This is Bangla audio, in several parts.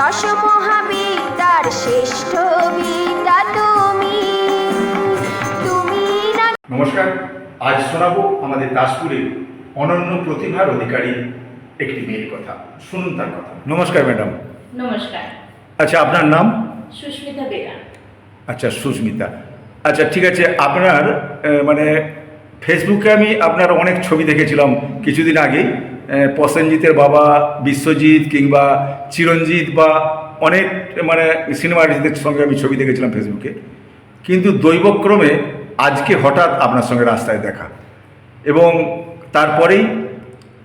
দশ মহাবিদ্যার শ্রেষ্ঠ বিদ্যা তুমি। তুমি নমস্কার আজ শোনাবো আমাদের দাসপুরের অনন্য প্রতিভার অধিকারী একটি মেয়ের কথা। শুনুন তার কথা। নমস্কার ম্যাডাম। নমস্কার। আচ্ছা আপনার নাম? সুস্মিতা বেরা। আচ্ছা সুস্মিতা। আচ্ছা ঠিক আছে আপনার মানে ফেসবুকে আমি আপনার অনেক ছবি দেখেছিলাম কিছুদিন আগেই। প্রসেনজিতের বাবা বিশ্বজিৎ কিংবা চিরঞ্জিত বা অনেক মানে সিনেমা আর্টিস্টদের সঙ্গে আমি ছবি দেখেছিলাম ফেসবুকে কিন্তু দৈবক্রমে আজকে হঠাৎ আপনার সঙ্গে রাস্তায় দেখা। এবং তারপরেই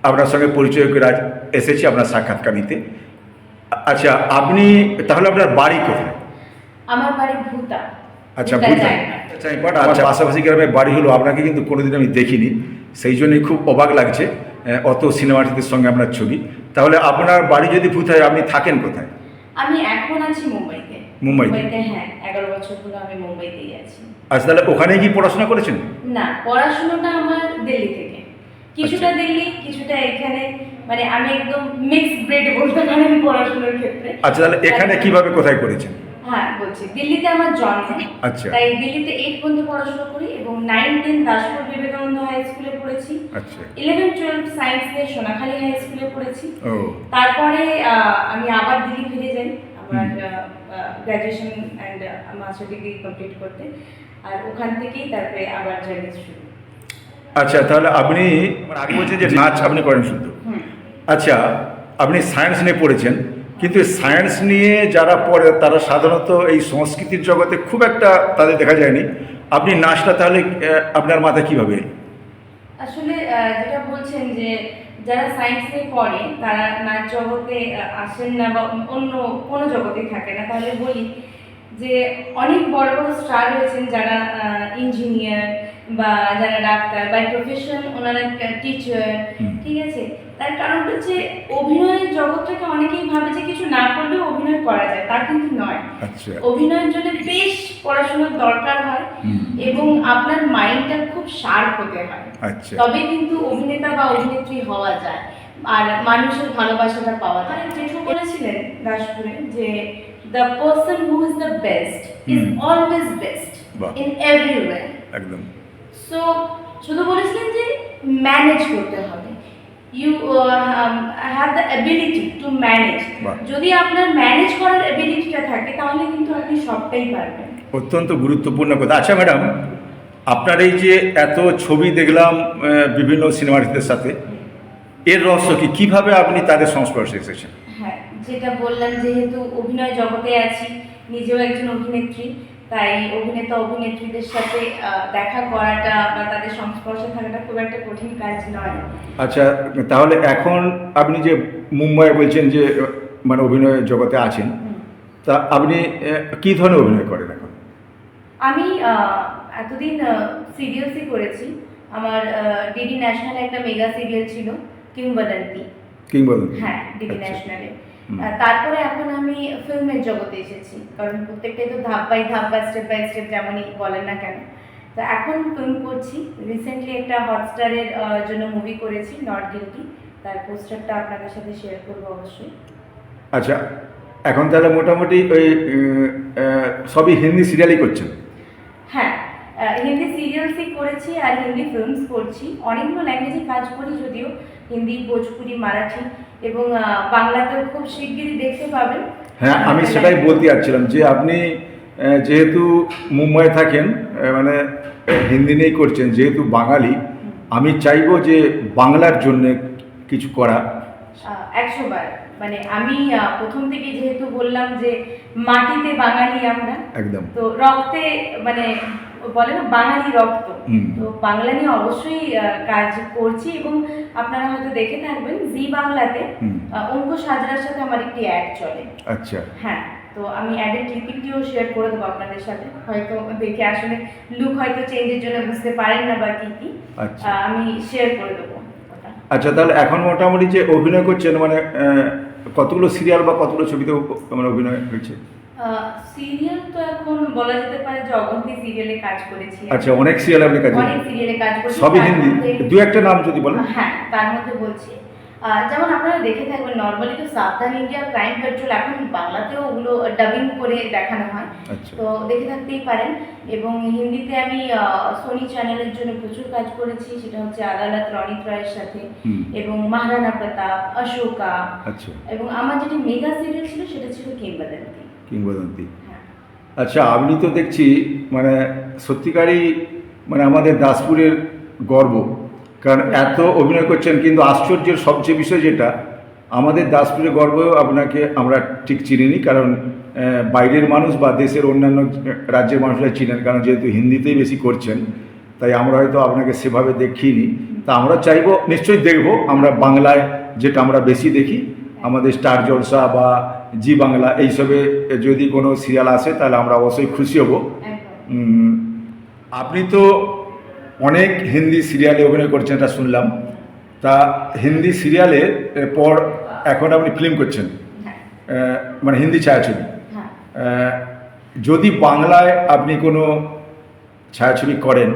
আপনার সঙ্গে পরিচয় করে আজ এসেছি আপনার সাক্ষাৎকার নিতে আচ্ছা আপনি তাহলে আপনার বাড়ি কোথায়? আমার বাড়ি ভূতা। আচ্ছা ভূতা আচ্ছা পাশাপাশি গ্রামে বাড়ি হলো আপনাকে কিন্তু কোনোদিন আমি দেখিনি। সেই জন্যই খুব অবাক লাগছে। অত সিনেমা আর্টিস্টের সঙ্গে আপনার ছবি। তাহলে আপনার বাড়ি যদি কোথায় আপনি থাকেন কোথায়? আমি এখন আছি মুম্বাইতে। মুম্বাইতে? হ্যাঁ এগারো বছর হলো আমি মুম্বাইতেই আছি। আচ্ছা তাহলে ওখানে কি পড়াশোনা করেছেন? না পড়াশোনাটা আমার দিল্লি থেকে। কিছুটা আচ্ছা। দিল্লি কিছুটা এখানে। মানে আমি একদম মিক্স ব্রেড বলতে পারেন পড়াশোনার ক্ষেত্রে। আচ্ছা তাহলে এখানে কীভাবে কোথায় করেছেন? হ্যাঁ বলছি। দিল্লিতে আমার জন্ম। আচ্ছা। তাই দিল্লিতে এইট পর্যন্ত পড়াশোনা করি এবং nine ten Daspur Vivekananda high স্কুলে পড়েছি। আচ্ছা। ইলেভেন টুয়েলভ সায়েন্স নিয়ে সোনাখালী হাই স্কুলে পড়েছি। তারপরে আহ, আমি আবার দিল্লি ফিরে যাই আমার graduation and master degree complete করতে। আর ওখান থেকেই তারপরে আবার জার্নি শুরু। আচ্ছা তাহলে আপনি আগে বলছেন যে নাচ আপনি করেন শুধু। আচ্ছা আপনি সায়েন্স নিয়ে পড়েছেন। কিন্তু সায়েন্স নিয়ে যারা পড়ে তারা সাধারণত এই সংস্কৃতির জগতে খুব একটা তাদের দেখা যায়নি। আপনি নাচটা তাহলে আপনার মাথায় কীভাবে? আসলে যেটা বলছেন যে যারা সায়েন্স নিয়ে পড়ে তারা নাচ জগতে আসেন না বা অন্য কোনো জগতে থাকে না। তাহলে বলি যে অনেক বড় বড় স্টার রয়েছেন যারা ইঞ্জিনিয়ার বা যারা ডাক্তার বাই প্রফেশন ওনারা টিচার ঠিক আছে? তার কারণটা হচ্ছে অভিনয়ের জগৎটাকে অনেকেই ভাবে যে কিছু না করলেও অভিনয় করা যায় তা কিন্তু নয়। আচ্ছা। অভিনয়ের জন্য বেশ পড়াশোনার দরকার হয় এবং আপনার মাইন্ডটা খুব শার্প হতে হয়। আচ্ছা। তবে কিন্তু অভিনেতা বা অভিনেত্রী হওয়া যায়। আর মানুষের ভালোবাসাটা পাওয়া যায়। জেঠু বলেছিলেন দাসপুরে যে the person who is the best is always best in every way একদম। সো শুধু বলেছিলেন যে ম্যানেজ করতে হবে। You have the ability to manage. যদি আপনার ম্যানেজ করার অ্যাবিলিটিটা থাকে তাহলে কিন্তু আপনি সবটাই পারবেন। অত্যন্ত গুরুত্বপূর্ণ কথা। আচ্ছা ম্যাডাম আপনার এই যে এত ছবি দেখলাম বিভিন্ন সিনেমা আর্টিস্টদের সাথে এর রহস্য কি? কীভাবে আপনি তাদের সংস্পর্শে এসেছেন? হ্যাঁ যেটা বললাম যেহেতু অভিনয় জগতে আছি নিজেও একজন অভিনেত্রী তাই অভিনেতা অভিনেত্রীদের সাথে দেখা করাটা বা তাদের সংস্পর্শে থাকাটা খুব একটা কঠিন কাজ নয়। আচ্ছা তাহলে এখন আপনি যে মুম্বাই বলছেন যে মানে অভিনয় জগতে আছেন তা আপনি কী ধরনের অভিনয় করেন এখন? আমি এতদিন সিরিয়ালসই করেছি। আমার ডিডি ন্যাশনালে একটা মেগা সিরিয়াল ছিল কিংবদন্তি। কিংবদন্তি। হ্যাঁ ডিডি আচ্ছা। ন্যাশনালে। তারপরে এখন আমি ফিল্মের জগতে এসেছি। কারণ প্রত্যেকটাই তো ধাপ বাই ধাপ বা স্টেপ বাই স্টেপ যেমনই বলেন না কেন। তো এখন ফিল্ম করছি। রিসেন্টলি একটা হটস্টারের জন্য মুভি করেছি নট গিলটি তার পোস্টারটা আপনাদের সাথে শেয়ার করব অবশ্যই। আচ্ছা এখন তাহলে মোটামুটি ওই সবই হিন্দি সিরিয়ালই করছেন? হ্যাঁ হিন্দি সিরিয়ালসই করেছি আর হিন্দি ফিল্মস করছি। অনেকগুলো ল্যাঙ্গুয়েজে কাজ করি যদিও হিন্দি ভোজপুরি মারাঠি এবং বাংলাতেও খুব শিগগিরই দেখতে পাবেন। হ্যাঁ আমি সেটাই বলতে যাচ্ছিলাম যে আপনি যেহেতু মুম্বাই থাকেন মানে হিন্দি নিয়েই করছেন যেহেতু বাঙালি আমি চাইব যে বাংলার জন্য কিছু করা। একশো বার মানে আমি প্রথম থেকে যেহেতু বললাম যে মাটিতে বাঙালি আমরা একদম। তো রক্তে মানে বলে না বাঙালি রক্ত। তো বাংলা নিয়ে অবশ্যই কাজ করছি এবং আপনারা হয়তো দেখে থাকবেন জি বাংলাতে অঙ্কুশ হাজরার সাথে আমার একটি অ্যাড চলে। আচ্ছা। হ্যাঁ তো আমি অ্যাডের ক্লিপিংটিও শেয়ার করে দেবো আপনাদের সাথে। হয়তো দেখে আসলে লুক হয়তো চেঞ্জের জন্য বুঝতে পারেন না বা কি কি। আচ্ছা। আমি শেয়ার করে দেবো আচ্ছা তাহলে এখন মোটামুটি যে অভিনয় করছেন মানে কতগুলো সিরিয়াল বা কতগুলো ছবিতে মানে অভিনয় হয়েছে? সিরিয়াল তো এখন বলা যেতে পারে যে অগন্তি সিরিয়ালে কাজ করেছি আচ্ছা অনেক সিরিয়াল আপনি কাজ অনেক সিরিয়ালে কাজ করেছি সবই হিন্দি। দু একটা নাম যদি বলেন। হ্যাঁ তার মধ্যে বলছি। যেমন আপনারা দেখে থাকবেন নর্মালি তো সাবধান ইন্ডিয়া ক্রাইম পেট্রোল এখন বাংলাতেও ওগুলো ডাবিং করে দেখানো হয়। আচ্ছা। তো দেখে থাকতেই পারেন। এবং হিন্দিতে আমি সোনি চ্যানেলের জন্য প্রচুর কাজ করেছি। সেটা হচ্ছে আদালত রনিত রায়ের সাথে। এবং মহারানা প্রতাপ অশোকা। আচ্ছা। এবং আমার যেটি মেগা সিরিয়াল ছিল সেটা ছিল কিংবদন্তি কিংবদন্তি। আচ্ছা আপনি তো দেখছি মানে সত্যিকারই মানে আমাদের দাসপুরের গর্ব। কারণ এত অভিনয় করছেন, কিন্তু আশ্চর্যের সবচেয়ে বিষয় যেটা, আমাদের দাসপুরের গর্ব আপনাকে আমরা ঠিক চিনিনি, কারণ বাইরের মানুষ বা দেশের অন্যান্য রাজ্যের মানুষরা চিনেন, কারণ যেহেতু হিন্দিতেই বেশি করছেন, তাই আমরা হয়তো আপনাকে সেভাবে দেখিনি। তা আমরা চাইব, নিশ্চয়ই দেখব, আমরা বাংলায় যেটা আমরা বেশি দেখি, আমাদের স্টার জলসা বা জি বাংলা এইসবে যদি কোনো সিরিয়াল আসে তাহলে আমরা অবশ্যই খুশি হব। আপনি তো অনেক হিন্দি সিরিয়ালে অভিনয় করছেন এটা শুনলাম। তা হিন্দি সিরিয়ালের এর পর এখন আপনি ফিল্ম করছেন। হ্যাঁ। মানে হিন্দি ছায়াছবি। হ্যাঁ। যদি বাংলায় আপনি কোনো ছায়াছবি করেন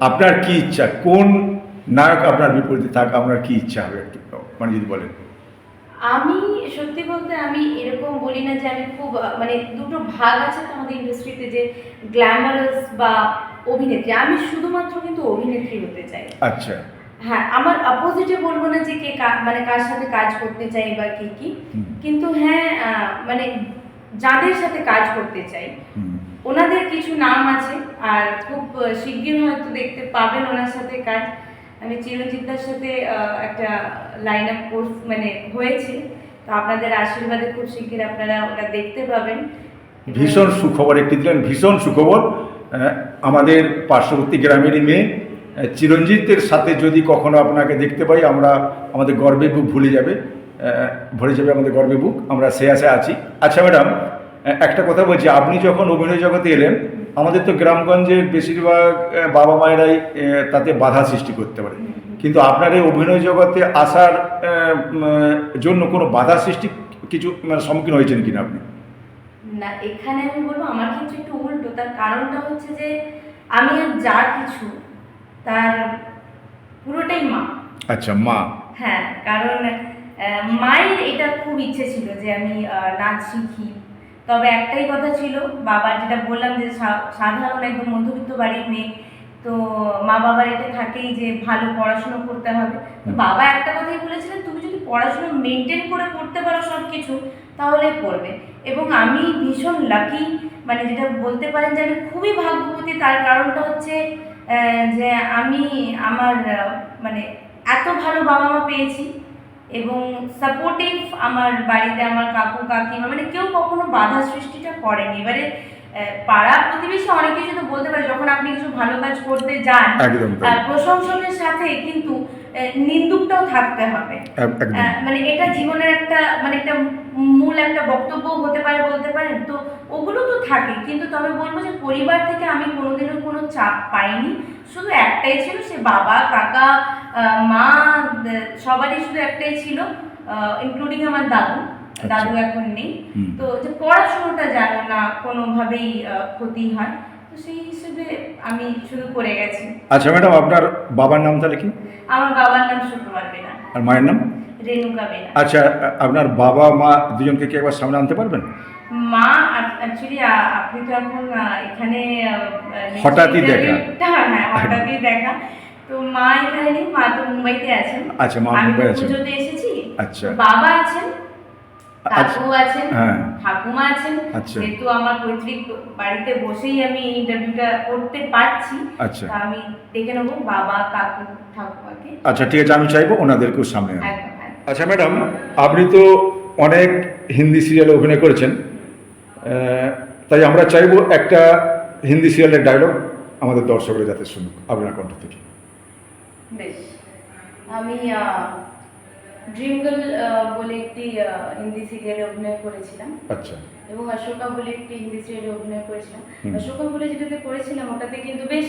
আপনার কি ইচ্ছা? কোন নায়ক আপনার বিপরীতে থাক আপনার কি ইচ্ছা হবে একটু মানে যদি বলেন? আমি সত্যি বলতে আমি এরকম বলি না যে আমি খুব মানে দুটো ভাগ আছে তো আমাদের ইন্ডাস্ট্রিতে যে গ্ল্যামারাস বা অভিনেত্রী। আমি শুধুমাত্র কিন্তু অভিনেত্রী হতে চাই। আচ্ছা। হ্যাঁ আমার অপোজিটে বলব না যে কে মানে কার সাথে কাজ করতে চাই বা কি কি। কিন্তু হ্যাঁ মানে যাদের সাথে কাজ করতে চাই ওনাদের কিছু নাম আছে। আর খুব শিগগির হয়তো দেখতে পাবেন ওনার সাথে কাজ। আমি চিরঞ্জিতদার সাথে একটা লাইন আপ কোর্স মানে হয়েছে। তো আপনাদের আশীর্বাদে খুব শিগগির আপনারা ওটা দেখতে পাবেন। ভীষণ সুখবর একটি দিলেন ভীষণ সুখবর। আমাদের পার্শ্ববর্তী গ্রামেরই মেয়ে চিরঞ্জিতের সাথে যদি কখনো আপনাকে দেখতে পাই আমরা আমাদের গর্বে বুক ভুলে যাবে। ভরে যাবে আমাদের গর্বে বুক আমরা সে আশা আছি। আচ্ছা ম্যাডাম একটা কথা বলছি আপনি যখন অভিনয় জগতে এলেন আমাদের তো গ্রামগঞ্জে বেশিরভাগ বাবা মায়েরাই তাতে বাধা সৃষ্টি করতে পারে। কিন্তু আপনার এই অভিনয় জগতে আসার জন্য কোনো বাধা সৃষ্টি কিছু মানে সম্মুখীন হয়েছেন কিনা আপনি? না এখানে আমি বলব আমার ক্ষেত্রে একটু উল্টো। তার কারণটা হচ্ছে যে আমি আর যা কিছু তার পুরোটাই মা। আচ্ছা মা। হ্যাঁ কারণ মায়ের এটা খুব ইচ্ছে ছিল যে আমি নাচ শিখি তবে একটাই কথা ছিল বাবার যেটা বললাম যে সাধারণ একদম মধ্যবিত্ত বাড়ির মেয়ে তো মা বাবার এটা থাকেই যে ভালো পড়াশুনো করতে হবে। বাবা একটা কথাই বলেছিলেন তুমি যদি পড়াশুনো মেনটেন করে করতে পারো সব কিছু তাহলে পড়বে এবং আমি ভীষণ লাকি মানে যেটা বলতে পারেন যে আমি খুবই ভাগ্যবতী তার কারণটা হচ্ছে যে আমি আমার মানে এত ভালো বাবা মা পেয়েছি। এবং সাপোর্টিভ আমার বাড়িতে আমার কাকু কাকিমা মানে কেউ কখনো বাধা সৃষ্টিটা করেনি। এবারে পাড়া প্রতিবেশী অনেক কিছু তো বলতে পারে যখন আপনি কিছু ভালো কাজ করতে যান প্রশংসকের সাথে কিন্তু নিন্দুকটাও থাকতে হবে। মানে এটা জীবনের একটা মানে একটা মূল একটা বক্তব্য হতে পারে বলতে পারেন তো ওগুলো তো থাকে। কিন্তু তবে বলব যে পরিবার থেকে আমি কোনোদিনও কোনো চাপ পাইনি। শুধু একটাই ছিল সে বাবা কাকা মা সবারই শুধু একটাই ছিল ইনক্লুডিং আমার দাদু। আচ্ছা। দাদু এখন নেই। তো যে পড়াশোনাটা যেন না কোনোভাবেই ক্ষতি হয়। তো সেই হিসেবে আমি শুধু করে গেছি। আচ্ছা ম্যাডাম আপনার বাবার নাম তাহলে কি? আমার বাবার নাম শুক্রবার বেনা। আর মায়ের নাম? রেণুকা বেনা। আচ্ছা আপনার বাবা মা দুজনকে কি একবার সামনে আনতে পারবেন? মা অ্যাকচুয়ালি আপনি তো এখন এখানে হঠাৎই দেখা। interview-টা, হ্যাঁ হঠাৎই দেখা। তো মা এখানে নেই মা তো মুম্বাইতে আছেন আচ্ছা, মা মুম্বাই আছেন। পুজোতে এসেছি আচ্ছা। বাবা আছেন আচ্ছা। কাকু আছেন হ্যাঁ। ঠাকুমা আছেন আচ্ছা। যেহেতু আমার পৈতৃক বাড়িতে বসেই আমি ইন্টারভিউটা করতে পারছি আচ্ছা। আমি ডেকে নেব বাবা কাকু ঠাকুমাকে আচ্ছা ঠিক আছে আমি চাইব ওনাদেরকেও সামনে। আচ্ছা ম্যাডাম আপনি তো অনেক হিন্দি সিরিয়ালে অভিনয় করেছেন তাই আমরা চাইব একটা হিন্দি সিরিয়ালের ডায়লগ আমাদের দর্শকরা যাতে শুনুক আপনার কণ্ঠ থেকে বেশ আমি ড্রিম গার্ল বলে একটি হিন্দি সিরিয়ালে অভিনয় করেছিলাম। আচ্ছা। এবং অশোকা বলে একটি হিন্দি সিরিয়ালে অভিনয় করেছিলাম। অশোকা বলে যেটাতে করেছিলাম ওটাতে কিন্তু বেশ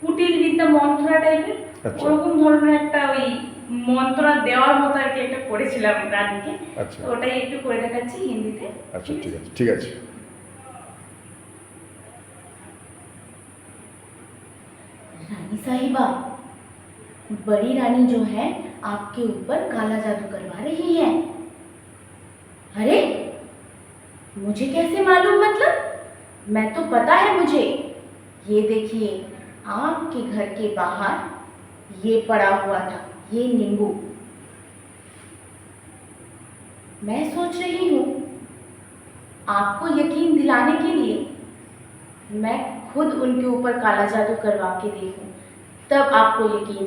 কুটিল বিদ্যা মন্ত্রা টাইপের আচ্ছা। ওরকম ধরনের একটা ওই মন্ত্রা দেওয়ার মতো আর কি একটা করেছিলাম রানীকে। আচ্ছা। ওটাই একটু করে দেখাচ্ছি হিন্দিতে। আচ্ছা ঠিক আছে ঠিক আছে। রানী সাহিবা बड़ी रानी जो है, आपके ऊपर काला जादू करवा रही है। अरे, मुझे कैसे मालूम मतलब? मैं तो पता है मुझे। ये देखिए, आपके घर के बाहर ये पड़ा हुआ था, ये नींबू। मैं सोच रही हूँ, आपको यकीन दिलाने के लिए मैं खुद उनके ऊपर काला जादू करवा के देखूँ, तब आपको यकीन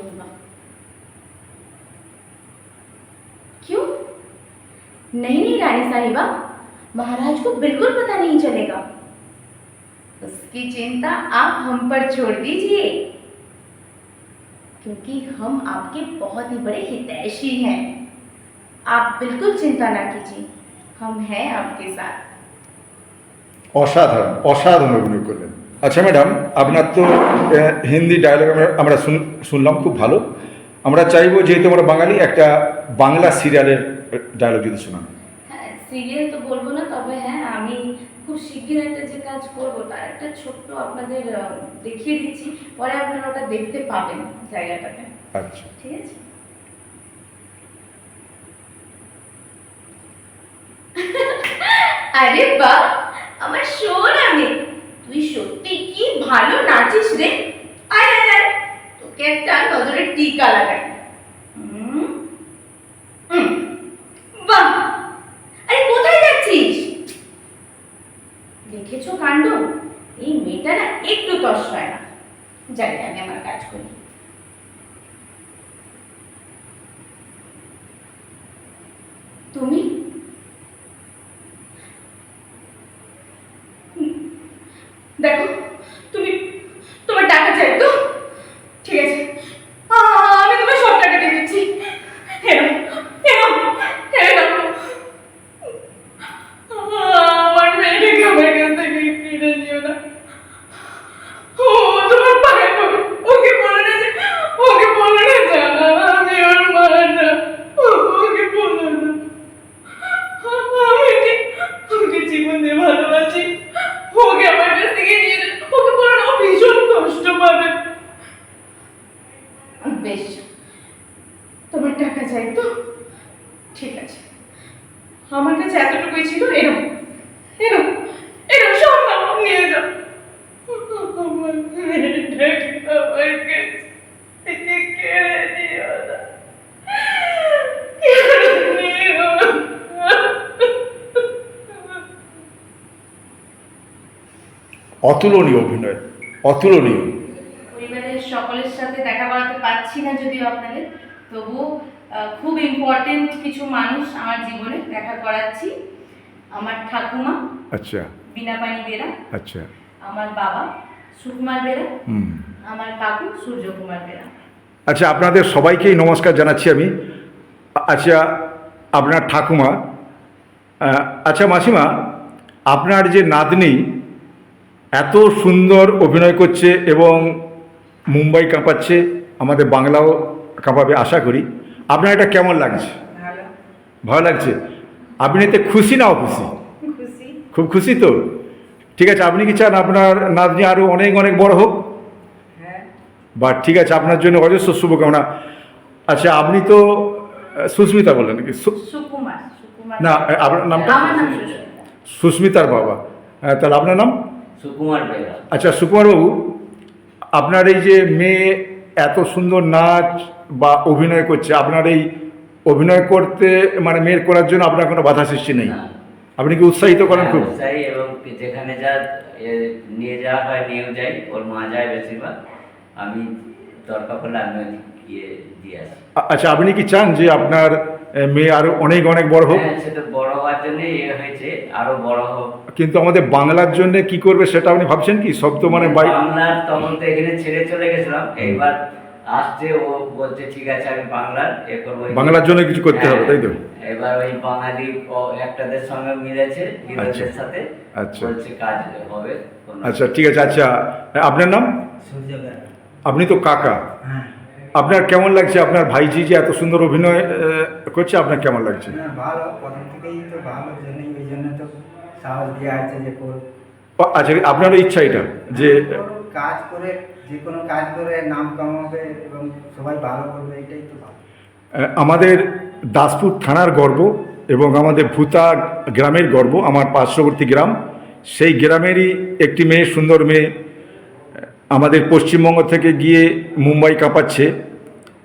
नहीं नहीं रानी साहिबा महाराज को बिल्कुल पता नहीं चलेगा उसकी चिंता आप हम पर छोड़ दीजिए क्योंकि हम आपके बहुत ही बड़े हितैषी हैं आप बिल्कुल चिंता ना कीजिए हम हैं आपके साथ অসাধারণ অসাধারণ অভিনয় করলেন আচ্ছা ম্যাডাম আপনার তো আহ, হিন্দি ডায়লগ আমরা শুন- শুনলাম খুব ভালো আমরা চাইবো যেহেতু আমরা বাঙালি একটা বাংলা সিরিয়ালের ডায়লগ যদি শোনান। হ্যাঁ সিরিয়াল তো বলব না তবে হ্যাঁ আমি খুব শিগগির একটা যে কাজ করব তার একটা ছোট্ট আপনাদের দেখিয়ে দিচ্ছি পরে আপনারা ওটা দেখতে পাবেন জায়গাটাতে। আচ্ছা। ঠিক আছে? আরে বাহ! আমার সোনা মেয়ে তুই সত্যি কি ভালো নাচিস রে? আয় আয় আয়। তোকে একটা নজরে টিকা লাগাই হুম, হুম, বাহ আরে কোথায় যাচ্ছিস দেখেছ কাণ্ড এই মেয়েটা একটু হয় না। যাই আমি আমার কাজ করি। তুমি দেখো তুমি তোমার টাকা চাই তো ঠিক আছে আ, আমি তোমার সব টাকা দিয়ে দিচ্ছি হেরো হেরো হেরো আমার মেয়েটাকে আমার কাছ থেকে কিনে নিও না ও তোমার পায়ে পড়ে ওকে বলে না যে ওকে বলে না জানা আমি ওর মা না ওকে বলে না আমি ওকে ওকে জীবন দিয়ে ভালোবাসি ওকে আমার কাছ থেকে নিয়ে যান ওকে বলো না ও ভীষণ কষ্ট পাবে বেশ তোমার টাকা চাই তো ঠিক আছে আমার কাছে এতটুকুই ছিল এরম এরম এরম সব নাম নিয়ে যাও আমার মেয়েটাকে আমার কাছে থেকে কেড়ে নিও না কেড়ে নিও না। অতুলনীয় অভিনয় অতুলনীয়। পরিবারের সকলের সাথে দেখা করাতে পারছি না যদিও আপনাদের তবু খুব ইম্পর্টেন্ট কিছু মানুষ আমার জীবনে দেখা করাচ্ছি। আমার ঠাকুমা আচ্ছা। বিনাপানি বেরা আচ্ছা। আমার বাবা সুকুমার বেরা হুম। আমার কাকু সূর্যকুমার বেরা আচ্ছা আপনাদের সবাইকেই নমস্কার জানাচ্ছি আমি। আচ্ছা আপনার ঠাকুমা আচ্ছা মাসিমা আপনার যে নাতনি এত সুন্দর অভিনয় করছে এবং মুম্বাই কাঁপাচ্ছে আমাদের বাংলাও কাঁপাবে আশা করি। আপনার এটা কেমন লাগছে? ভালো। লাগছে? আপনি এতে খুশি না অখুশি? খুশি। খুব খুশি তো? ঠিক আছে আপনি কি চান আপনার নাতনি আরও অনেক অনেক বড় হোক? হ্যাঁ। বা ঠিক আছে আপনার জন্য অজস্র শুভকামনা। আচ্ছা আপনি তো সুস্মিতা বললেন নাকি? না আপনার নামটা? সুস্মিতার বাবা। হ্যাঁ, তাহলে আপনার নাম? আচ্ছা সুকুমারবাবু আপনার এই যে মেয়ে এত সুন্দর নাচ বা অভিনয় করছে আপনার এই অভিনয় করতে মানে মেয়ের করার জন্য আপনার কোনো বাধা সৃষ্টি নেই। আপনি কি উৎসাহিত করেন খুব? হ্যাঁ, চাই এবং যেখানে যা নিয়ে যাওয়া হয় নিয়েও যাই ওর মা যায় বেশিরভাগ। আমি দরকার পড়লে আমি গিয়ে দিয়ে আসি। আচ্ছা আপনি কি চান যে আপনার মেয়ে আরও অনেক অনেক বড় হোক। হ্যাঁ সেটা বড় হওয়ার জন্য ইয়ে হয়েছে আরও বড় হোক। কিন্তু আমাদের বাংলার জন্য কি করবে সেটা আপনি ভাবছেন কি? সব তো মানে বাই বাংলার তখন তো এখানে ছেড়ে চলে গেছিলাম। এইবার আসছে ও বলছে ঠিক আছে আমি বাংলার এ করব। বাংলার জন্য কিছু করতে হবে, তাই তো? হ্যাঁ, এবার ওই বাঙালি একটাদের সঙ্গে মিলেছে হিরোদের আচ্ছা। সাথে। আচ্ছা। বলছে কাজ হবে আচ্ছা ঠিক আছে আচ্ছা। আপনার নাম? আপনি তো কাকা। হ্যাঁ। আপনার কেমন লাগছে? আপনার ভাইজি যে এত সুন্দর অভিনয় করছে আপনার কেমন লাগছে? ভালো প্রথম থেকেই তো ভালো জন্যই ওই জন্য তো সাহস দেওয়া আছে যে আচ্ছা আপনারও ইচ্ছা এটা যে কাজ করে যে কোনো কাজ করে নাম কামাবে এবং সবাই ভালো করবে এটাই তো ভালো। আমাদের দাসপুর থানার গর্ব এবং আমাদের ভূতা গ্রামের গর্ব আমার পার্শ্ববর্তী গ্রাম। সেই গ্রামেরই একটি মেয়ে সুন্দর মেয়ে আমাদের পশ্চিমবঙ্গ থেকে গিয়ে মুম্বাই কাঁপাচ্ছে।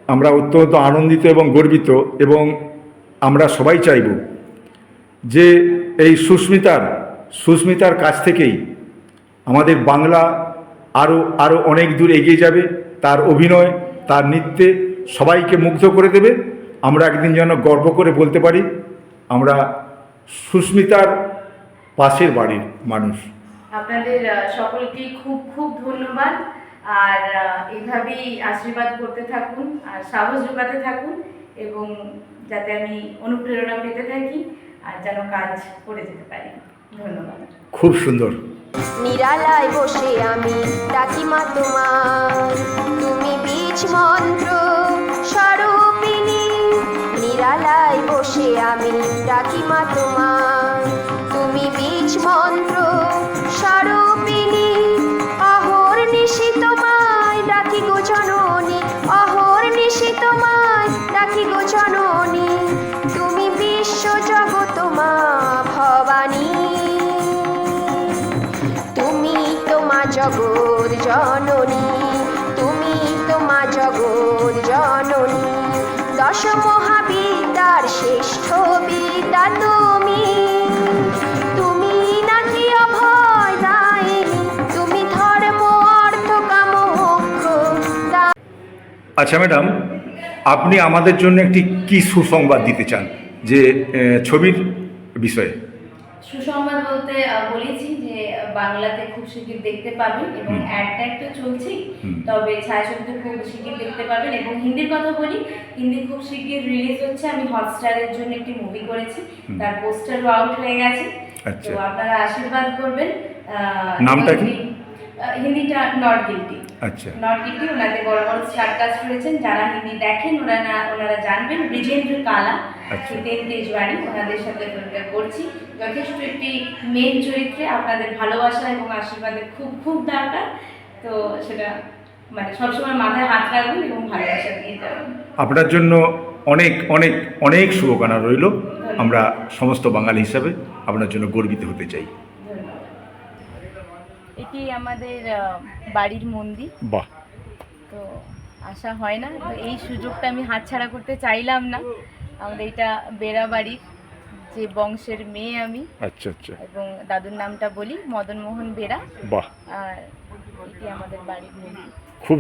আমরা অত্যন্ত আনন্দিত এবং গর্বিত এবং আমরা সবাই চাইব যে এই সুস্মিতার সুস্মিতার কাছ থেকেই আমাদের বাংলা আরও আরও অনেক দূর এগিয়ে যাবে তার অভিনয় তার নৃত্যে সবাইকে মুগ্ধ করে দেবে। আমরা একদিন যেন গর্ব করে বলতে পারি আমরা সুস্মিতার পাশের বাড়ির মানুষ। আপনাদের আহ, সকলকেই খুব খুব ধন্যবাদ। আর এইভাবেই আশীর্বাদ করতে থাকুন আর সাহস যোগাতে থাকুন এবং যাতে আমি অনুপ্রেরণা পেতে থাকি আর যেন কাজ করে যেতে পারি। ধন্যবাদ। খুব সুন্দর। নিরালায় বসে আমি ডাকি মা তোমার তুমি বীজ মন্ত্র স্বরূপিণী। নিরালায় বসে আমি ডাকি মা তোমার তুমি বীজ মন্ত্র স্বরূপিণী তোমায় গো জননী, তুমি বিশ্ব জগত মা ভবানী। তুমি তোমা জগৎ জননী, তুমি তোমা জগৎ জননী। দশ মহাবিদ্যার শ্রেষ্ঠ বিদ্যা আচ্ছা ম্যাডাম আপনি আমাদের জন্য একটি কি সুসংবাদ দিতে চান? যে ছবির বিষয়ে। সুসংবাদ বলতে বলেছি যে বাংলাতে খুব শিগগির দেখতে পাবেন এবং হুম। অ্যাড ট্যাগ চলছেই। তবে ছায়াছবিতে খুব শিগগির দেখতে পাবেন এবং হিন্দির কথা বলি হিন্দি খুব শিগগির রিলিজ হচ্ছে। আমি হটস্টারের জন্য একটি মুভি করেছি। তার পোস্টারও আউট হয়ে গেছে। আচ্ছা। তো আপনারা আশীর্বাদ করবেন নামটা কি? হিন্দিটা নট গিলটি আচ্ছা। নট গিলটি ওনাদের বড় বড় স্টারকাস্ট রয়েছেন যারা হিন্দি দেখেন ওনারা ওনারা জানবেন। ব্রিজেন্দ্র কালা আচ্ছা। হিতেন তেজবাড়ি ওনাদের সাথে করছি যথেষ্ট একটি মেন চরিত্রে আপনাদের ভালোবাসা এবং আশীর্বাদের খুব খুব দরকার। তো সেটা মানে সবসময় মাথায় হাত রাখবেন এবং ভালোবাসা দিয়ে যাবেন। আপনার জন্য অনেক অনেক অনেক শুভকামনা রইল। আমরা সমস্ত বাঙালি হিসাবে আপনার জন্য গর্বিত হতে চাই। এটি আমাদের বাড়ির মন্দির। বাহ। তো আশা হয় না তো এই সুযোগটা আমি হাতছাড়া করতে চাইলাম না। আমাদের এটা বেড়া বাড়ির যে বংশের মেয়ে আমি আচ্ছা আচ্ছা। এবং দাদুর নামটা বলি মদন মোহন বেড়া। বাহ। আর এটি আমাদের বাড়ির মন্দির। খুব